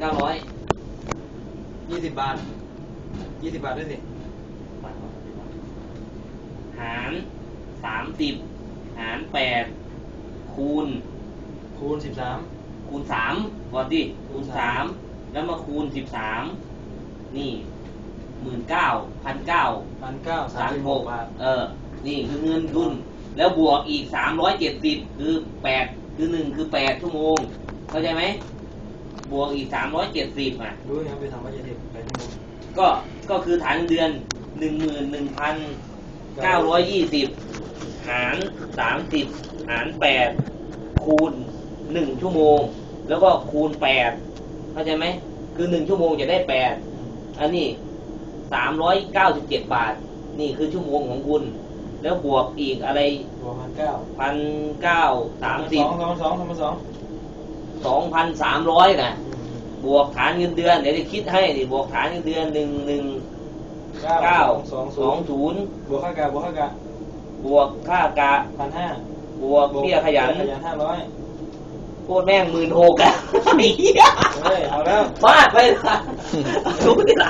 เก้าร้อยยี่สิบบาทยี่สิบบาทด้วยสิหารสามสิบหารแปดคูณ คูณสิบสามคูณสามก่อนดิคูคูณณสาสามมแล้วมาคูณสิบสามนี่หมื่นเก้าพันเก้าพันเก้าสาสามมสิสิบบหหกกบาทเออ นี่คือเงินทุน แล้วบวกอีกสามร้อยเจ็ดสิบคือแปดคือหนึ่งคือแปดชั่วโมง เข้าใจไหม บวกอีกสามร้อยเจ็ดสิบอะรู้ยังไปทำว่าจะเด็กไปชั่วโมงก็ก็คือฐานเงินเดือนหนึ่งหมื่นหนึ่งพันเก้าร้อยยี่สิบหารสามสิบหารแปดคูณหนึ่งชั่วโมง แล้วก็คูณแปดเข้าใจไหมคือหนึ่งชั่วโมงจะได้แปดอันนี้สามร้อยเก้าสิบเจ็ดบาท นี่คือชั่วโมงของคุณแล้วบวกอีกอะไรบวกพันเก้าพันเก้าสามสิบสองสองสองทำมาสอง สองพันสามร้อยนะบวกฐานเงินเดือนเดี๋ยวจะคิดให้ดิบวกฐานเงินเดือนหนึ่งหนึ่งเก้าเก้าสองสสอองงศูนย์บวกค่ากาบวกค่ากาบวกค่ากะพันห้าบวกเบี้ยขยันขยันห้าร้อยโคตรแม่งหมื่นหกอะไอ้เหี้ยเฮ้ยเอาแล้วมากไปละรู้ดิละ